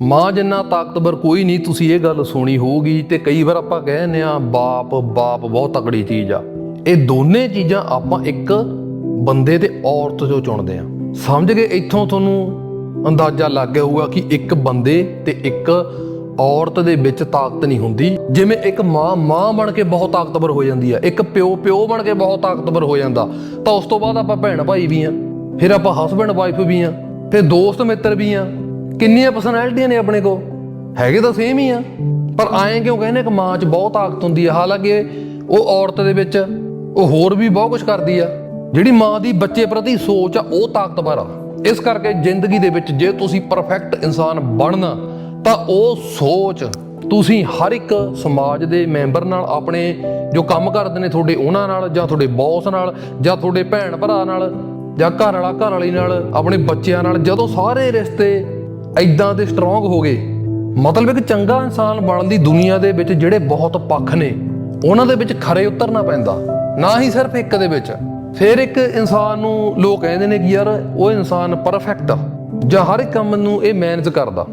ਮਾਂ ਜਿੰਨਾ ਤਾਕਤਵਰ ਕੋਈ ਨਹੀਂ, ਤੁਸੀਂ ਇਹ ਗੱਲ ਸੁਣੀ ਹੋਊਗੀ ਤੇ ਕਈ ਵਾਰ ਆਪਾਂ ਕਹਿੰਦੇ ਆ ਬਾਪ ਬਾਪ, ਬਹੁਤ ਤਕੜੀ ਚੀਜ਼ ਆ। ਇਹ ਦੋਨੇ ਚੀਜ਼ਾਂ ਆਪਾਂ ਇੱਕ ਬੰਦੇ ਤੇ ਔਰਤ ਚੋਂ ਚੁਣਦੇ ਆ ਸਮਝ ਗਏ? ਇੱਥੋਂ ਤੁਹਾਨੂੰ ਅੰਦਾਜ਼ਾ ਲੱਗ ਗਿਆ ਹੋਊਗਾ ਕਿ ਇੱਕ ਬੰਦੇ ਤੇ ਇੱਕ ਔਰਤ ਦੇ ਵਿੱਚ ਤਾਕਤ ਨਹੀਂ ਹੁੰਦੀ। ਜਿਵੇਂ ਇੱਕ ਮਾਂ ਮਾਂ ਬਣ ਕੇ ਬਹੁਤ ਤਾਕਤਵਰ ਹੋ ਜਾਂਦੀ ਆ, ਇੱਕ ਪਿਓ ਪਿਓ ਬਣ ਕੇ ਬਹੁਤ ਤਾਕਤਵਰ ਹੋ ਜਾਂਦਾ। ਤਾਂ ਉਸ ਤੋਂ ਬਾਅਦ ਆਪਾਂ ਭੈਣ ਭਾਈ ਵੀ ਆ ਫਿਰ ਆਪਾਂ ਹਸਬੰਡ ਵਾਈਫ ਵੀ ਆ ਫਿਰ ਦੋਸਤ ਮਿੱਤਰ ਵੀ ਆ ਕਿੰਨੀਆਂ ਪਰਸਨੈਲਿਟੀਆਂ ਨੇ ਆਪਣੇ ਕੋ ਹੈਗੇ ਤਾਂ ਸੇਮ ਹੀ ਆ। ਪਰ ਐਂ ਕਿਉਂ ਕਹਿੰਦੇ ਕਿ ਮਾਂ 'ਚ ਬਹੁਤ ਤਾਕਤ ਹੁੰਦੀ ਆ? ਹਾਲਾਂਕਿ ਉਹ ਔਰਤ ਦੇ ਵਿੱਚ ਉਹ ਹੋਰ ਵੀ ਬਹੁਤ ਕੁਝ ਕਰਦੀ ਆ। ਜਿਹੜੀ ਮਾਂ ਦੀ ਬੱਚੇ ਪ੍ਰਤੀ ਸੋਚ ਆ, ਉਹ ਤਾਕਤਵਰ ਆ। ਇਸ ਕਰਕੇ ਜ਼ਿੰਦਗੀ ਦੇ ਵਿੱਚ ਜੇ ਤੁਸੀਂ ਪਰਫੈਕਟ ਇਨਸਾਨ ਬਣਨਾ, ਤਾਂ ਉਹ ਸੋਚ ਤੁਸੀਂ ਹਰ ਇੱਕ ਸਮਾਜ ਦੇ ਮੈਂਬਰ ਨਾਲ, ਆਪਣੇ ਜੋ ਕੰਮ ਕਰਦੇ ਨੇ ਤੁਹਾਡੇ ਉਹਨਾਂ ਨਾਲ, ਜਾਂ ਤੁਹਾਡੇ ਬੌਸ ਨਾਲ, ਜਾਂ ਤੁਹਾਡੇ ਭੈਣ ਭਰਾ ਨਾਲ, ਜਾਂ ਘਰ ਵਾਲਾ ਘਰ ਵਾਲੀ ਨਾਲ, ਆਪਣੇ ਬੱਚਿਆਂ ਨਾਲ, ਜਦੋਂ ਸਾਰੇ ਰਿਸ਼ਤੇ ਐਦਾਂ ਦੇ ਸਟਰੋਂਗ ਹੋ ਗਏ। ਮਤਲਬ ਇੱਕ ਚੰਗਾ ਇਨਸਾਨ ਬਣਨ ਦੀ ਦੁਨੀਆ ਦੇ ਵਿੱਚ ਜਿਹੜੇ ਬਹੁਤ ਪੱਖ ਨੇ, ਉਹਨਾਂ ਦੇ ਵਿੱਚ ਖਰੇ ਉਤਰਨਾ ਪੈਂਦਾ। ਨਾ ਹੀ ਸਿਰਫ ਇੱਕ ਦੇ ਵਿੱਚ। ਫਿਰ ਇੱਕ ਇਨਸਾਨ ਨੂੰ ਲੋਕ ਕਹਿੰਦੇ ਨੇ ਕਿ ਯਾਰ, ਉਹ ਇਨਸਾਨ ਪਰਫੈਕਟ ਆ, ਜਾਂ ਹਰ ਇੱਕ ਕੰਮ ਨੂੰ ਇਹ ਮੈਨੇਜ ਕਰਦਾ।